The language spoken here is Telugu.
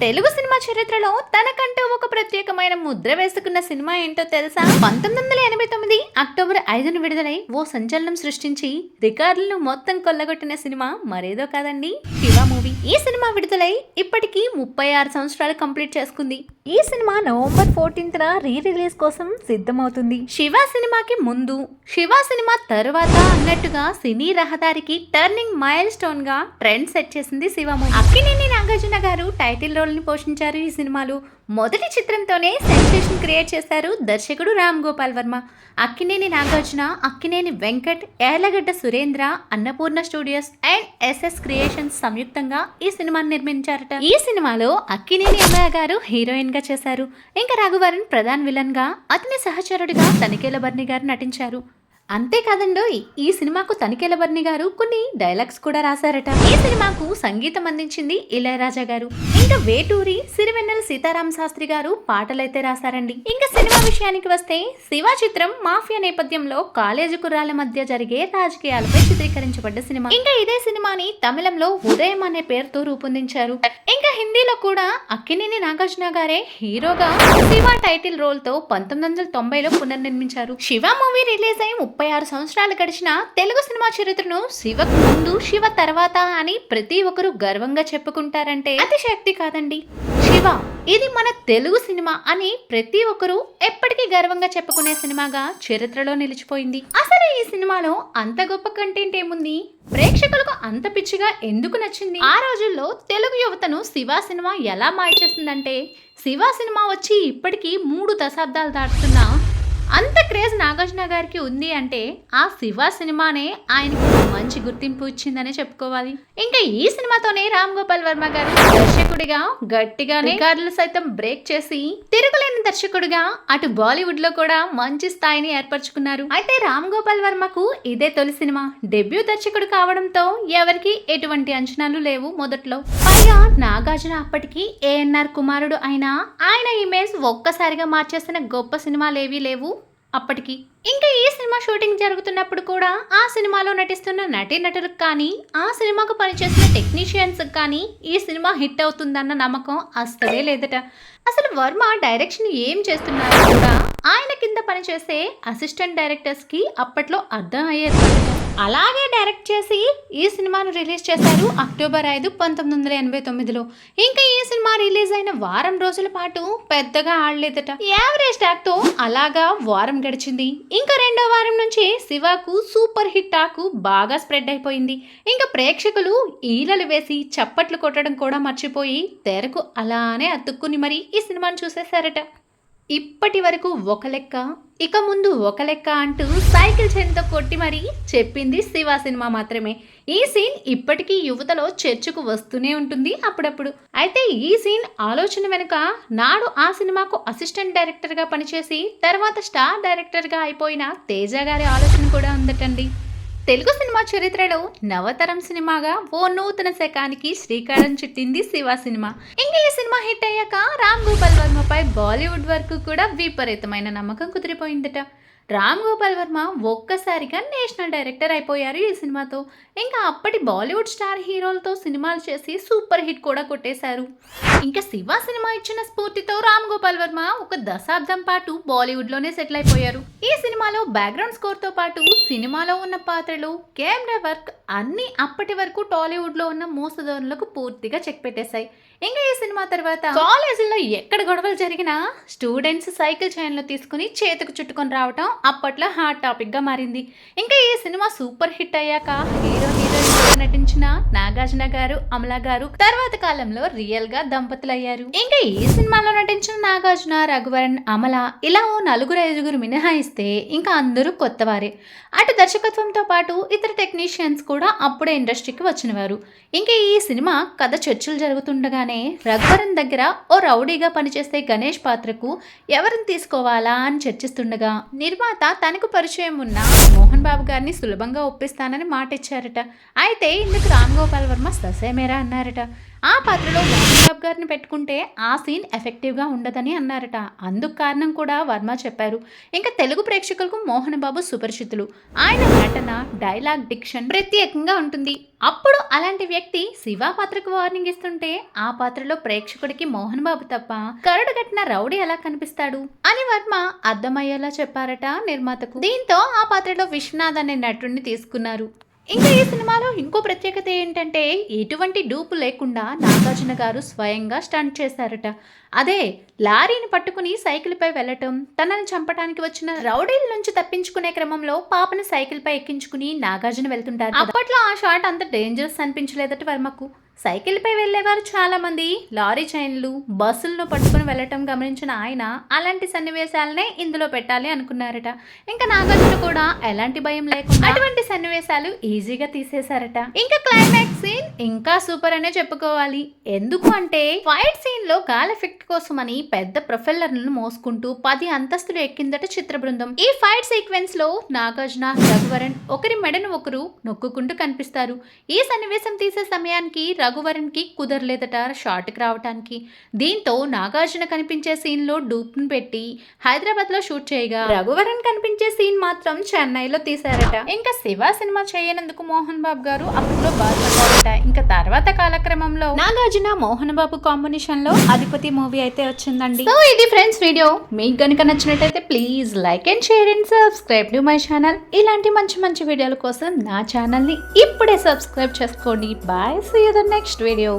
తెలుగు సినిమా చరిత్రలో తనకంటూ ఒక ప్రత్యేకమైన ముద్ర వేసుకున్న సినిమా ఏంటో తెలుసా? పంతొమ్మిది వందల ఎనభై తొమ్మిది అక్టోబర్ ఐదున విడుదలై ఓ సంచలనం సృష్టించి రికార్డులను మొత్తం కొల్లగొట్టిన సినిమా మరేదో కాదండి? శివ మూవీ. ఈ సినిమా విడుదలై ఇప్పటికీ ముప్పై ఆరు సంవత్సరాలు కంప్లీట్ చేసుకుంది. ఈ cinema November fourteenth re release కోసం సిద్ధమవుతుంది. శివ సినిమాకి ముందు శివ సినిమా తరువాత అన్నట్టుగా సినీ రహదారికి టర్నింగ్ మైల్ స్టోన్గా ట్రెండ్ సెట్ చేసింది శివ మూవీ. అక్కినేని నాగార్జున గారు టైటిల్ రోల్ ని పోషించారు. ఈ సినిమాలు మొదటి చిత్రంతోనే సెన్సేషన్ క్రియేట్ చేశారు దర్శకుడు Ram Gopal Varma. Akkineni Nagarjuna Akkineni Venkat Yarlagadda Surendra Annapurna studios and SS creations సంయుక్తంగా ఈ సినిమాను నిర్మించారట. ఈ సినిమాలో అక్కినేని అమ్మయ్య గారు హీరోయిన్గా చేశారు. ఇంకా రఘువరన్ ప్రధాన్ విలన్గా అతని సహచరుడిగా తనిఖీల బర్ని గారు నటించారు. అంతేకాదండోయ్ ఈ సినిమాకు తనిఖీల బర్ని గారు కొన్ని డైలాగ్స్ కూడా రాశారట. ఈ సినిమాకు సంగీతం అందించింది ఇళయరాజా గారు. ఇక వేటూరి సిరివెన్నెల సీతారాం శాస్త్రి గారు పాటలైతే రాశారండి. ఇంకా సినిమా విషయానికి వస్తే శివ చిత్రం మాఫియా నేపథ్యంలో కాలేజీ కుర్రాల మధ్య జరిగే రాజకీయాలపై చిత్రీకరించబడ్డ సినిమా. ఇంకా ఇదే సినిమాని తమిళంలో ఉదయం అనే పేరుతో రూపొందించారు. ఇంకా హిందీలో కూడా అక్కినేని నాగార్జున గారే హీరోగా శివ టైటిల్ రోల్తో పంతొమ్మిది వందల తొంభైలో పునర్నిర్మించారు. శివ మూవీ రిలీజ్ అయి ముప్పై ఆరు సంవత్సరాలు గడిచిన తెలుగు సినిమా చరిత్రను శివకు ముందు శివ తర్వాత అని ప్రతి ఒక్కరు గర్వంగా చెప్పుకుంటారంటే అతిశక్తి కాదండి. శివ ఇది మన తెలుగు సినిమా అని ప్రతి ఒక్కరు ఎప్పటికీ గర్వంగా చెప్పుకునే సినిమాగా చరిత్రలో నిలిచిపోయింది. అసలు ఈ సినిమాలో అంత గొప్ప కంటెంట్ ఏముంది? ప్రేక్షకులకు అంత పిచ్చిగా ఎందుకు నచ్చింది? ఆ రోజుల్లో తెలుగు యువతను శివ సినిమా ఎలా మాయచేసిందంటే శివ సినిమా వచ్చి ఇప్పటికీ మూడు దశాబ్దాలు దాటుతున్నా. అంత క్రేజ్ నాగార్జున గారికి ఉంది అంటే ఆ శివ సినిమానే ఆయనకి మంచి గుర్తింపు ఇచ్చిందనే చెప్పుకోవాలి. ఇంకా ఈ సినిమాతోనే రామ్ గోపాల్ వర్మ గారు దర్శకుడిగా గట్టిగా రికార్డులు సైతం బ్రేక్ చేసి తిరుగులేని దర్శకుడిగా అటు బాలీవుడ్లో కూడా మంచి స్థాయిని ఏర్పరచుకున్నారు. అయితే రామ్ గోపాల్ వర్మకు ఇదే తొలి సినిమా. డెబ్యూ దర్శకుడు కావడంతో ఎవరికి ఎటువంటి అంచనాలు లేవు మొదట్లో. పైగా నాగార్జున అప్పటికి ఏఎన్ఆర్ కుమారుడు అయినా ఆయన ఇమేజ్ ఒక్కసారిగా మార్చేసిన గొప్ప సినిమాలేవీ లేవు. అప్పటికి ఇంకా ఈ సినిమా షూటింగ్ జరుగుతున్నప్పుడు కూడా ఆ సినిమాలో నటిస్తున్న నటీనటులకు కానీ ఆ సినిమాకు పనిచేసిన టెక్నీషియన్స్ కానీ ఈ సినిమా హిట్ అవుతుందన్న నమ్మకం అస్సలే లేదట. అసలు వర్మ డైరెక్షన్ ఏం చేస్తున్నారో కూడా ఆయన కింద పనిచేసే అసిస్టెంట్ డైరెక్టర్స్కి అప్పట్లో అర్థం అయ్యేది అలాగే డైరెక్ట్ చేసి ఈ సినిమాను రిలీజ్ చేశారు అక్టోబర్ ఐదు పంతొమ్మిది వందల ఎనభై తొమ్మిదిలో. ఇంకా ఈ సినిమా రిలీజ్ అయిన వారం రోజుల పాటు పెద్దగా ఆడలేదట. యావరేజ్ టాక్తో అలాగా వారం గడిచింది. ఇంకా రెండో వారం నుంచి శివకు సూపర్ హిట్ టాకు బాగా స్ప్రెడ్ అయిపోయింది. ఇంకా ప్రేక్షకులు ఈలలు వేసి చప్పట్లు కొట్టడం కూడా మర్చిపోయి తెరకు అలానే అతుక్కుని మరి ఈ సినిమాను చూసేశారట. ఇప్పటి వరకు ఒక లెక్క ఇక ముందు ఒక లెక్క అంటూ సైకిల్ చేతితో కొట్టి మరీ చెప్పింది శివ సినిమా మాత్రమే. ఈ సీన్ ఇప్పటికీ యువతలో చర్చకు వస్తూనే ఉంటుంది అప్పుడప్పుడు. అయితే ఈ సీన్ ఆలోచన వెనుక నాడు ఆ సినిమాకు అసిస్టెంట్ డైరెక్టర్గా పనిచేసి తర్వాత స్టార్ డైరెక్టర్గా అయిపోయిన తేజ గారి ఆలోచన కూడా ఉందటండి. తెలుగు సినిమా చరిత్రలో నవతరం సినిమాగా ఓ నూతన శకానికి శ్రీకారం చుట్టింది Shiva cinema. English cinema hit అయ్యాక రామ్ గోపాల్ వర్మపై బాలీవుడ్ వరకు కూడా విపరీతమైన నమ్మకం కుదిరిపోయిందట. రామ్ గోపాల్ వర్మ ఒక్కసారిగా నేషనల్ డైరెక్టర్ అయిపోయారు ఈ సినిమాతో. ఇంకా అప్పటి బాలీవుడ్ స్టార్ హీరోలతో సినిమాలు చేసి సూపర్ హిట్ కూడా కొట్టేశారు. ఇంకా శివ సినిమా ఇచ్చిన స్ఫూర్తితో రామ్ గోపాల్ వర్మ ఒక దశాబ్దం పాటు బాలీవుడ్లోనే సెటిల్ అయిపోయారు. ఈ సినిమాలో బ్యాక్గ్రౌండ్ స్కోర్తో పాటు సినిమాలో ఉన్న పాత్రలు కెమెరా వర్క్ అన్ని అప్పటి వరకు టాలీవుడ్లో ఉన్న మోసదారులకు పూర్తిగా చెక్ పెట్టేశాయి. ఇంకా ఈ సినిమా తర్వాత? కాలేజీలో ఎక్కడ గొడవలు జరిగినా స్టూడెంట్స్ సైకిల్ చైన్లు తీసుకుని చేతికి చుట్టుకొని రావటం అప్పట్లో హాట్ టాపిక్గా మారింది. ఇంకా ఈ సినిమా సూపర్ హిట్ అయ్యాక హీరో హీరోయిన్ నటించిన నాగార్జున గారు అమలా గారు తర్వాత కాలంలో రియల్గా దంపతులు అయ్యారు ఇంకా ఈ సినిమాలో నటించిన నాగార్జున రఘువరన్ అమల ఇలా ఓ నలుగురు ఐదుగురు మినహాయిస్తే ఇంకా అందరూ కొత్తవారే. అటు దర్శకత్వంతో పాటు ఇతర టెక్నీషియన్స్ కూడా అప్పుడే ఇండస్ట్రీకి వచ్చినవారు. ఇంకా ఈ సినిమా కథ చర్చలు జరుగుతుండగానే రఘువరన్ దగ్గర ఓ రౌడీగా పనిచేసే గణేష్ పాత్రకు ఎవరిని తీసుకోవాలా అని చర్చిస్తుండగా నిర్మాత తనకు పరిచయం ఉన్న మోహన్ బాబు గారిని సులభంగా ఒప్పిస్తానని మాట ఇచ్చారట అయితే ఇందుకు రామ్ గోపాల్ వర్మ ససేమేరా అన్నారట. ఆ పాత్రలో మోహన్ బాబు గారిని పెట్టుకుంటే ఆ సీన్ ఎఫెక్టివ్గా ఉండదని అన్నారట. అందుకు కారణం కూడా వర్మ చెప్పారు. ఇంకా తెలుగు ప్రేక్షకులకు మోహన్ బాబు సుపరిచితులు. ఆయన నటన డైలాగ్ డిక్షన్ ప్రత్యేకంగా ఉంటుంది. అప్పుడు అలాంటి వ్యక్తి శివ పాత్రకు వార్నింగ్ ఇస్తుంటే ఆ పాత్రలో ప్రేక్షకుడికి మోహన్ బాబు తప్ప కరడు కట్టిన రౌడీ ఎలా కనిపిస్తాడు? అని వర్మ అర్థమయ్యేలా చెప్పారట నిర్మాతకు. దీంతో ఆ పాత్రలో విశ్వనాథ్ అనే నటుడిని తీసుకున్నారు. ఇంకా ఈ సినిమాలో ఇంకో ప్రత్యేకత ఏంటంటే ఎటువంటి డూపు లేకుండా నాగార్జున గారు స్వయంగా స్టంట్ చేశారట. అదే లారీని పట్టుకుని సైకిల్ పై వెళ్ళటం తనని చంపడానికి వచ్చిన రౌడీల నుంచి తప్పించుకునే క్రమంలో పాపను సైకిల్ పై ఎక్కించుకుని నాగార్జున వెళ్తుంటారు అప్పట్లో ఆ షాట్ అంత డేంజరస్ అనిపించలేదట వర్మకు. సైకిల్ పై వెళ్ళేవారు చాలా మంది లారీ చైన్లు బస్సులను పట్టుకుని వెళ్ళటం గమనించిన ఆయన అలాంటి సన్నివేశాలనే ఇందులో పెట్టాలి అనుకున్నారట. ఇంకా నాగార్జున కూడా ఎలాంటి భయం లేకుండా అటువంటి సన్నివేశాలు ఈజీగా తీసేశారట. ఇంకా క్లైమాక్స్ సీన్ ఇంకా సూపర్ అనే చెప్పుకోవాలి. ఎందుకు అంటే ఫైట్ సీన్లో గాల్ ఎఫెక్ట్ కోసమని పెద్ద ప్రొఫెల్లర్లను మోసుకుంటూ పది అంతస్తులు ఎక్కిందట చిత్ర బృందం. ఈ ఫైట్ సీక్వెన్స్లో నాగార్జున రఘువరన్ ఒకరి మెడను ఒకరు నొక్కుకుంటూ కనిపిస్తారు. ఈ సన్నివేశం తీసే సమయానికి రఘువరన్కి కుదరలేదట షార్ట్కి రావటానికి. దీంతో నాగార్జున కనిపించే సీన్లో డూప్ పెట్టి హైదరాబాద్లో షూట్ చేయగా రఘువరన్ కనిపించే సీన్ మాత్రం చెన్నైలో తీశారట. ఇంకా శివ సినిమా చేయనందుకు మోహన్ బాబు గారు అప్పట్లో బాధపడ్డారట. ఇంకా తర్వాత కాలక్రమంలో నాగార్జున మోహన్ బాబు కాంబినేషన్లో అధిపతి మూవీ అయితే వచ్చిందండి. సో ఇది ఫ్రెండ్స్ వీడియో. మీకు గనుక నచ్చినట్టయితే please like and share and subscribe to my channel. ఇలాంటి మంచి మంచి వీడియోల కోసం నా ఛానల్ని ఇప్పుడే సబ్స్క్రైబ్ చేసుకోండి. Bye see you the next video